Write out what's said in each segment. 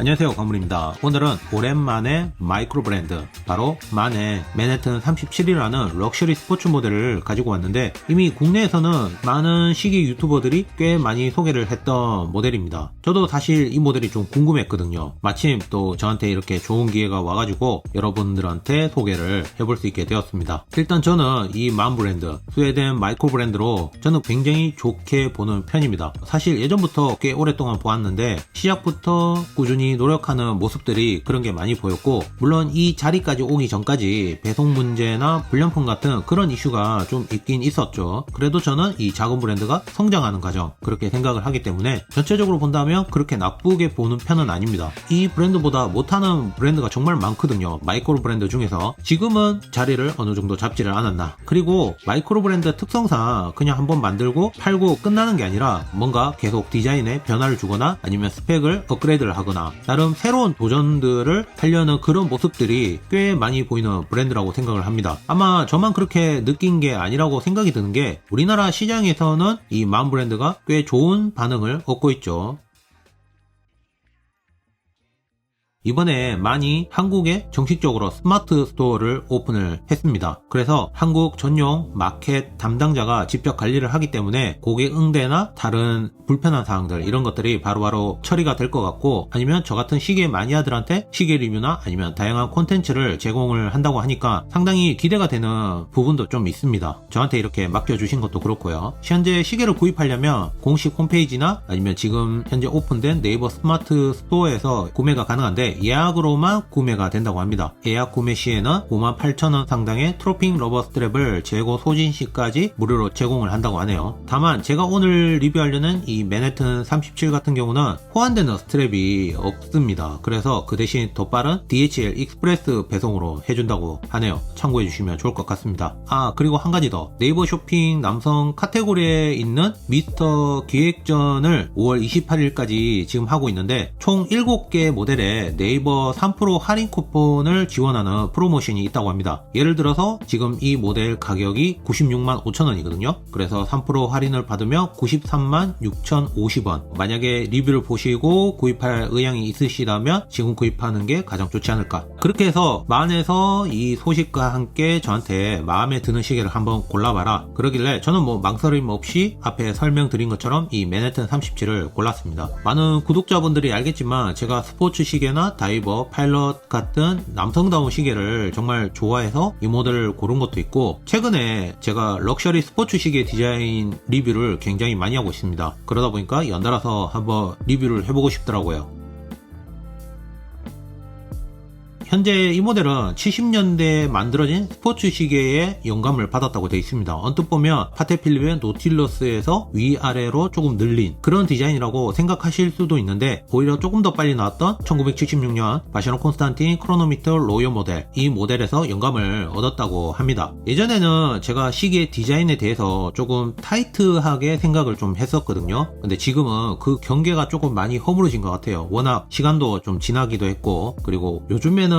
안녕하세요 광물입니다. 오늘은 오랜만에 마이크로 브랜드 바로 만의 맨해튼 37이라는 럭셔리 스포츠 모델을 가지고 왔는데 이미 국내에서는 많은 시계 유튜버들이 꽤 많이 소개를 했던 모델입니다. 저도 사실 이 모델이 좀 궁금했거든요. 마침 또 저한테 이렇게 좋은 기회가 와가지고 여러분들한테 소개를 해볼 수 있게 되었습니다. 일단 저는 이 만 브랜드 스웨덴 마이크로 브랜드로 저는 굉장히 좋게 보는 편입니다. 사실 예전부터 꽤 오랫동안 보았는데 시작부터 꾸준히 노력하는 모습들이 그런 게 많이 보였고 물론 이 자리까지 오기 전까지 배송 문제나 불량품 같은 그런 이슈가 좀 있긴 있었죠. 그래도 저는 이 작은 브랜드가 성장하는 과정 그렇게 생각을 하기 때문에 전체적으로 본다면 그렇게 나쁘게 보는 편은 아닙니다. 이 브랜드보다 못하는 브랜드가 정말 많거든요. 마이크로 브랜드 중에서 지금은 자리를 어느 정도 잡지를 않았나. 그리고 마이크로 브랜드 특성상 그냥 한번 만들고 팔고 끝나는 게 아니라 뭔가 계속 디자인에 변화를 주거나 아니면 스펙을 업그레이드를 하거나 나름 새로운 도전들을 하려는 그런 모습들이 꽤 많이 보이는 브랜드라고 생각을 합니다. 아마 저만 그렇게 느낀 게 아니라고 생각이 드는 게 우리나라 시장에서는 이만 브랜드가 꽤 좋은 반응을 얻고 있죠. 이번에 많이 한국에 정식적으로 스마트 스토어를 오픈을 했습니다. 그래서 한국 전용 마켓 담당자가 직접 관리를 하기 때문에 고객 응대나 다른 불편한 사항들 이런 것들이 바로 바로 처리가 될 것 같고 아니면 저 같은 시계 마니아들한테 시계 리뷰나 아니면 다양한 콘텐츠를 제공을 한다고 하니까 상당히 기대가 되는 부분도 좀 있습니다. 저한테 이렇게 맡겨주신 것도 그렇고요. 현재 시계를 구입하려면 공식 홈페이지나 아니면 지금 현재 오픈된 네이버 스마트 스토어에서 구매가 가능한데 예약으로만 구매가 된다고 합니다. 예약 구매 시에는 58,000원 상당의 트로핑 러버 스트랩을 재고 소진 시까지 무료로 제공을 한다고 하네요. 다만 제가 오늘 리뷰하려는 이 맨해튼 37 같은 경우는 호환되는 스트랩이 없습니다. 그래서 그 대신 더 빠른 DHL 익스프레스 배송으로 해준다고 하네요. 참고해 주시면 좋을 것 같습니다. 아 그리고 한 가지 더 네이버 쇼핑 남성 카테고리에 있는 미스터 기획전을 5월 28일까지 지금 하고 있는데 총 7개 모델에 네이버 3% 할인 쿠폰을 지원하는 프로모션이 있다고 합니다. 예를 들어서 지금 이 모델 가격이 96만 5천원이거든요. 그래서 3% 할인을 받으면 93만 6,050원. 만약에 리뷰를 보시고 구입할 의향이 있으시다면 지금 구입하는 게 가장 좋지 않을까. 그렇게 해서 만에서 이 소식과 함께 저한테 마음에 드는 시계를 한번 골라봐라. 그러길래 저는 뭐 망설임 없이 앞에 설명드린 것처럼 이 맨해튼 37을 골랐습니다. 많은 구독자분들이 알겠지만 제가 스포츠 시계나 다이버, 파일럿 같은 남성다운 시계를 정말 좋아해서 이 모델을 고른 것도 있고 최근에 제가 럭셔리 스포츠 시계 디자인 리뷰를 굉장히 많이 하고 있습니다. 그러다 보니까 연달아서 한번 리뷰를 해보고 싶더라고요. 현재 이 모델은 70년대에 만들어진 스포츠 시계에 영감을 받았다고 되어 있습니다. 언뜻 보면 파테필립의 노틸러스에서 위아래로 조금 늘린 그런 디자인이라고 생각하실 수도 있는데 오히려 조금 더 빨리 나왔던 1976년 바시노 콘스탄틴 크로노미터 로이어 모델 이 모델에서 영감을 얻었다고 합니다. 예전에는 제가 시계 디자인에 대해서 조금 타이트하게 생각을 좀 했었거든요. 근데 지금은 그 경계가 조금 많이 허물어진 것 같아요. 워낙 시간도 좀 지나기도 했고 그리고 요즘에는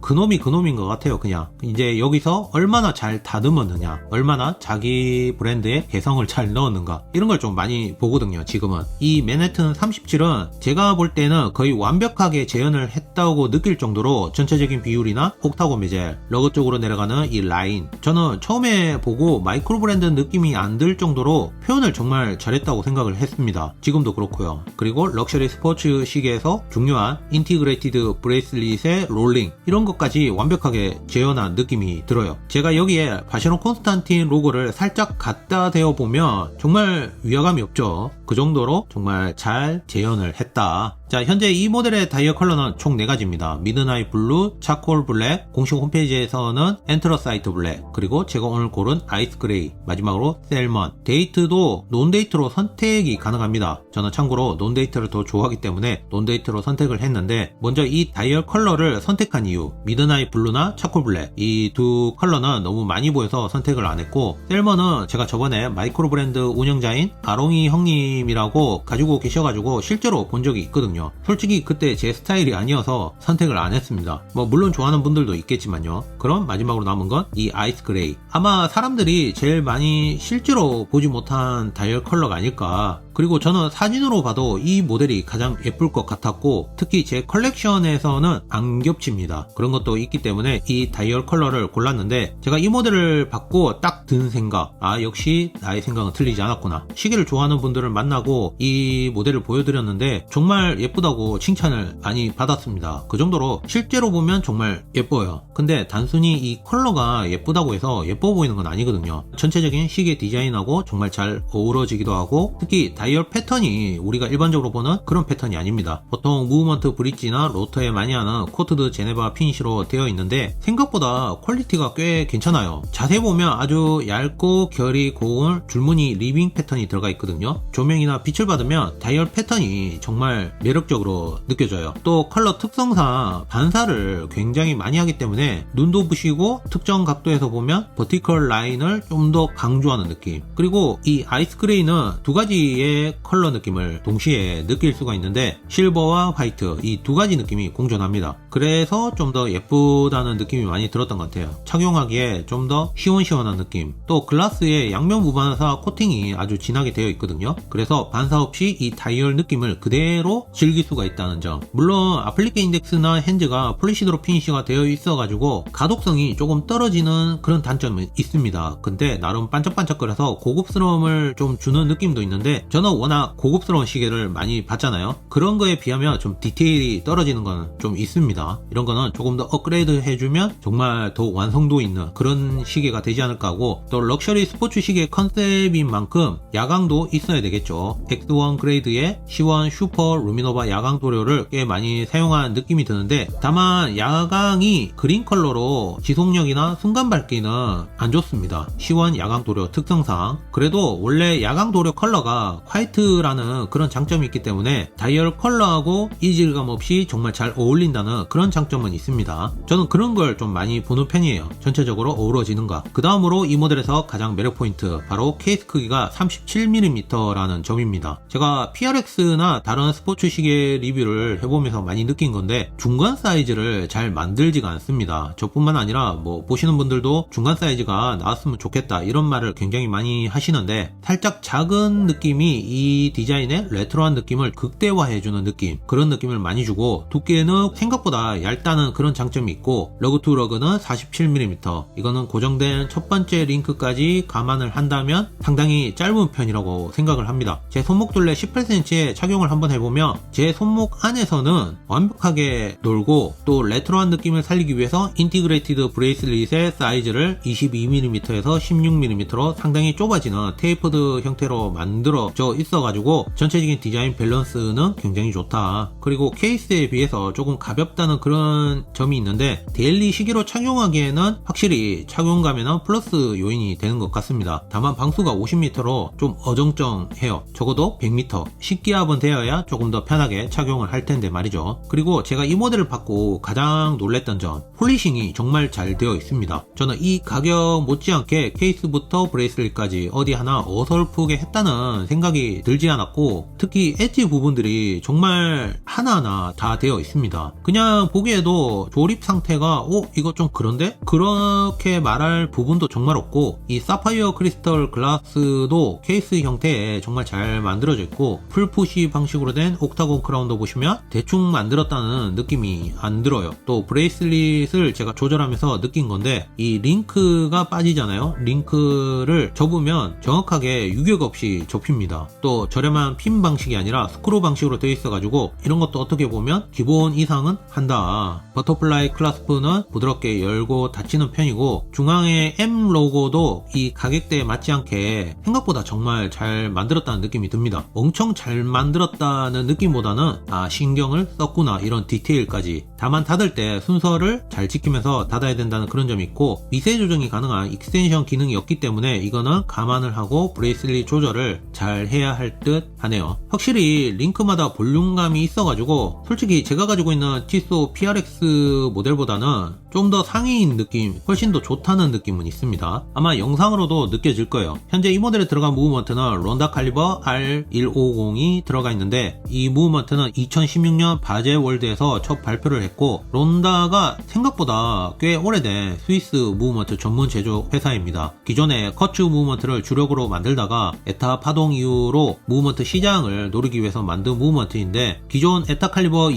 그놈이 그놈인 것 같아요 그냥. 이제 여기서 얼마나 잘 다듬었느냐 얼마나 자기 브랜드의 개성을 잘 넣었는가 이런 걸 좀 많이 보거든요 지금은. 이 맨해튼 37은 제가 볼 때는 거의 완벽하게 재현을 했다고 느낄 정도로 전체적인 비율이나 옥타고 베젤 러그 쪽으로 내려가는 이 라인 저는 처음에 보고 마이크로 브랜드 느낌이 안 들 정도로 표현을 정말 잘했다고 생각을 했습니다. 지금도 그렇고요. 그리고 럭셔리 스포츠 시계에서 중요한 인티그레이티드 브레이슬릿의 롤링 이런 것까지 완벽하게 재현한 느낌이 들어요. 제가 여기에 바시노 콘스탄틴 로고를 살짝 갖다 대어 보면 정말 위화감이 없죠. 그 정도로 정말 잘 재현을 했다. 자, 현재 이 모델의 다이어 컬러는 총 4가지입니다. 미드나잇 블루, 차콜 블랙, 공식 홈페이지에서는 엔트러사이트 블랙, 그리고 제가 오늘 고른 아이스 그레이, 마지막으로 셀먼. 데이트도 논데이트로 선택이 가능합니다. 저는 참고로 논데이트를 더 좋아하기 때문에 논데이트로 선택을 했는데 먼저 이 다이어 컬러를 선택한 이유, 미드나잇 블루나 차콜 블랙 이 두 컬러는 너무 많이 보여서 선택을 안 했고 셀먼은 제가 저번에 마이크로 브랜드 운영자인 아롱이 형 님이라고 가지고 계셔가지고 실제로 본 적이 있거든요. 솔직히 그때 제 스타일이 아니어서 선택을 안 했습니다. 뭐 물론 좋아하는 분들도 있겠지만요. 그럼 마지막으로 남은 건 이 아이스 그레이. 아마 사람들이 제일 많이 실제로 보지 못한 다이얼 컬러가 아닐까 그리고 저는 사진으로 봐도 이 모델이 가장 예쁠 것 같았고 특히 제 컬렉션에서는 안 겹칩니다. 그런 것도 있기 때문에 이 다이얼 컬러를 골랐는데 제가 이 모델을 받고 딱 든 생각 아 역시 나의 생각은 틀리지 않았구나 시계를 좋아하는 분들을 만나고 이 모델을 보여드렸는데 정말 예쁘다고 칭찬을 많이 받았습니다. 그 정도로 실제로 보면 정말 예뻐요. 근데 단순히 이 컬러가 예쁘다고 해서 예뻐 보이는 건 아니거든요. 전체적인 시계 디자인하고 정말 잘 어우러지기도 하고 특히 다이 얼 패턴이 우리가 일반적으로 보는 그런 패턴이 아닙니다. 보통 무브먼트 브릿지나 로터에 많이 하는 코트드 제네바 피니시로 되어 있는데 생각보다 퀄리티가 꽤 괜찮아요. 자세히 보면 아주 얇고 결이 고운 줄무늬 리빙 패턴이 들어가 있거든요. 조명이나 빛을 받으면 다이얼 패턴이 정말 매력적으로 느껴져요. 또 컬러 특성상 반사를 굉장히 많이 하기 때문에 눈도 부시고 특정 각도에서 보면 버티컬 라인을 좀 더 강조하는 느낌. 그리고 이 아이스 그레이는 두 가지의 컬러 느낌을 동시에 느낄 수가 있는데 실버와 화이트 이 두 가지 느낌이 공존합니다. 그래서 좀 더 예쁘다는 느낌이 많이 들었던 것 같아요. 착용하기에 좀 더 시원시원한 느낌. 또 글라스에 양면 무반사 코팅이 아주 진하게 되어 있거든요. 그래서 반사 없이 이 다이얼 느낌을 그대로 즐길 수가 있다는 점. 물론 아플리케 인덱스나 핸즈가 폴리시드로 피니시가 되어 있어가지고 가독성이 조금 떨어지는 그런 단점은 있습니다. 근데 나름 반짝반짝거려서 고급스러움을 좀 주는 느낌도 있는데 저는 워낙 고급스러운 시계를 많이 봤잖아요. 그런 거에 비하면 좀 디테일이 떨어지는 건 좀 있습니다. 이런 거는 조금 더 업그레이드 해주면 정말 더 완성도 있는 그런 시계가 되지 않을까 하고 또 럭셔리 스포츠 시계 컨셉인 만큼 야광도 있어야 되겠죠. X1 그레이드의 C1 슈퍼 루미노바 야광 도료를 꽤 많이 사용한 느낌이 드는데 다만 야광이 그린 컬러로 지속력이나 순간 밝기는 안 좋습니다. C1 야광 도료 특성상 그래도 원래 야광 도료 컬러가 화이트라는 그런 장점이 있기 때문에 다이얼 컬러하고 이질감 없이 정말 잘 어울린다는 그런 장점은 있습니다. 저는 그런 걸 좀 많이 보는 편이에요. 전체적으로 어우러지는가. 그 다음으로 이 모델에서 가장 매력 포인트 바로 케이스 크기가 37mm라는 점입니다. 제가 PRX나 다른 스포츠 시계 리뷰를 해보면서 많이 느낀 건데 중간 사이즈를 잘 만들지가 않습니다. 저뿐만 아니라 뭐 보시는 분들도 중간 사이즈가 나왔으면 좋겠다 이런 말을 굉장히 많이 하시는데 살짝 작은 느낌이 이 디자인의 레트로한 느낌을 극대화해주는 느낌 그런 느낌을 많이 주고 두께는 생각보다 얇다는 그런 장점이 있고 러그 투 러그는 47mm 이거는 고정된 첫 번째 링크까지 감안을 한다면 상당히 짧은 편이라고 생각을 합니다. 제 손목 둘레 18cm에 착용을 한번 해보면 제 손목 안에서는 완벽하게 놀고 또 레트로한 느낌을 살리기 위해서 인티그레이티드 브레이슬릿의 사이즈를 22mm에서 16mm로 상당히 좁아지는 테이프드 형태로 만들어져 있어가지고 전체적인 디자인 밸런스는 굉장히 좋다. 그리고 케이스에 비해서 조금 가볍다 는 그런 점이 있는데 데일리 시계로 착용하기에는 확실히 착용감에는 플러스 요인이 되는 것 같습니다. 다만 방수가 50m로 좀 어정쩡해요. 적어도 100m. 식기압은 되어야 조금 더 편하게 착용을 할 텐데 말이죠. 그리고 제가 이 모델을 받고 가장 놀랬던 점, 폴리싱이 정말 잘 되어 있습니다. 저는 이 가격 못지않게 케이스부터 브레이슬릿까지 어디 하나 어설프게 했다는 생각이 들지 않았고, 특히 엣지 부분들이 정말 하나하나 다 되어 있습니다. 그냥 보기에도 조립 상태가, 어, 이거 좀 그런데? 그렇게 말할 부분도 정말 없고, 이 사파이어 크리스털 글라스도 케이스 형태에 정말 잘 만들어져 있고, 풀푸시 방식으로 된 옥타곤 크라운도 보시면 대충 만들었다는 느낌이 안 들어요. 또 브레이슬릿을 제가 조절하면서 느낀 건데, 이 링크가 빠지잖아요. 링크를 접으면 정확하게 유격 없이 접힙니다. 또 저렴한 핀 방식이 아니라 스크루 방식으로 되어 있어 가지고 이런 것도 어떻게 보면 기본 이상은 한 다. 버터플라이 클라스프는 부드럽게 열고 닫히는 편이고 중앙에 M 로고도 이 가격대에 맞지 않게 생각보다 정말 잘 만들었다는 느낌이 듭니다. 엄청 잘 만들었다는 느낌보다는 아 신경을 썼구나 이런 디테일까지 다만 닫을 때 순서를 잘 지키면서 닫아야 된다는 그런 점이 있고 미세 조정이 가능한 익스텐션 기능이 없기 때문에 이거는 감안을 하고 브레이슬릿 조절을 잘 해야 할 듯 하네요. 확실히 링크마다 볼륨감이 있어가지고 솔직히 제가 가지고 있는 티소 PRX 모델보다는 좀 더 상위인 느낌, 훨씬 더 좋다는 느낌은 있습니다. 아마 영상으로도 느껴질 거예요. 현재 이 모델에 들어간 무브먼트는 론다 칼리버 R150이 들어가 있는데 이 무브먼트는 2016년 바제 월드에서 첫 발표를 했고 론다가 생각보다 꽤 오래된 스위스 무브먼트 전문 제조 회사입니다. 기존에 커츠 무브먼트를 주력으로 만들다가 에타 파동 이후 식으로 무브먼트 시장을 노리기 위해서 만든 무브먼트인데 기존 에타 칼리버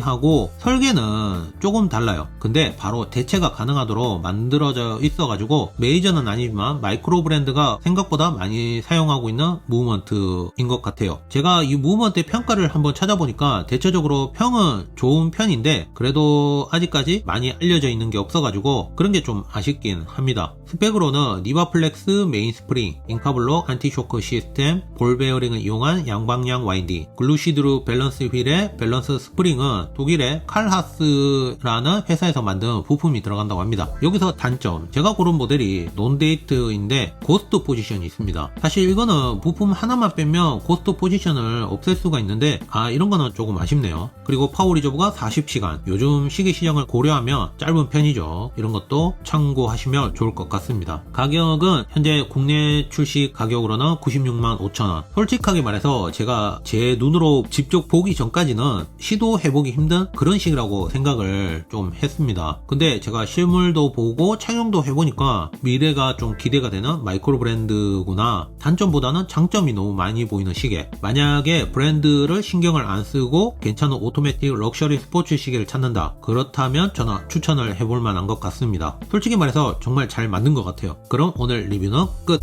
28242하고 설계는 조금 달라요. 근데 바로 대체가 가능하도록 만들어져 있어가지고 메이저는 아니지만 마이크로 브랜드가 생각보다 많이 사용하고 있는 무브먼트인 것 같아요. 제가 이 무브먼트의 평가를 한번 찾아보니까 대체적으로 평은 좋은 편인데 그래도 아직까지 많이 알려져 있는 게 없어가지고 그런 게 좀 아쉽긴 합니다. 스펙으로는 리바플렉스 메인 스프링, 잉카블록 안티쇼크 시스템, 볼 베어링을 이용한 양방향 와인딩, 글루시드루 밸런스 휠의 밸런스 스프링은 독일의 칼하스라는 회사에서 만든 부품이 들어간다고 합니다. 여기서 단점, 제가 고른 모델이 논데이트인데 고스트 포지션이 있습니다. 사실 이거는 부품 하나만 빼면 고스트 포지션을 없앨 수가 있는데 아 이런 거는 조금 아쉽네요. 그리고 파워 리저브가 40시간, 요즘 시계 시장을 고려하면 짧은 편이죠. 이런 것도 참고하시면 좋을 것 같습니다. 가격은 현재 국내 출시 가격으로는 96만 5천원. 솔직하게 말해서 제가 제 눈으로 직접 보기 전까지는 시도해보기 힘든 그런 식이라고 생각을 좀 했습니다. 근데 제가 실물도 보고 착용도 해보니까 미래가 좀 기대가 되는 마이크로 브랜드구나. 단점보다는 장점이 너무 많이 보이는 시계. 만약에 브랜드를 신경을 안 쓰고 괜찮은 오토매틱 럭셔리 스포츠 시계를 찾는다. 그렇다면 저는 추천을 해볼 만한 것 같습니다. 솔직히 말해서 정말 잘 만든 것 같아요. 그럼 오늘 리뷰는 끝!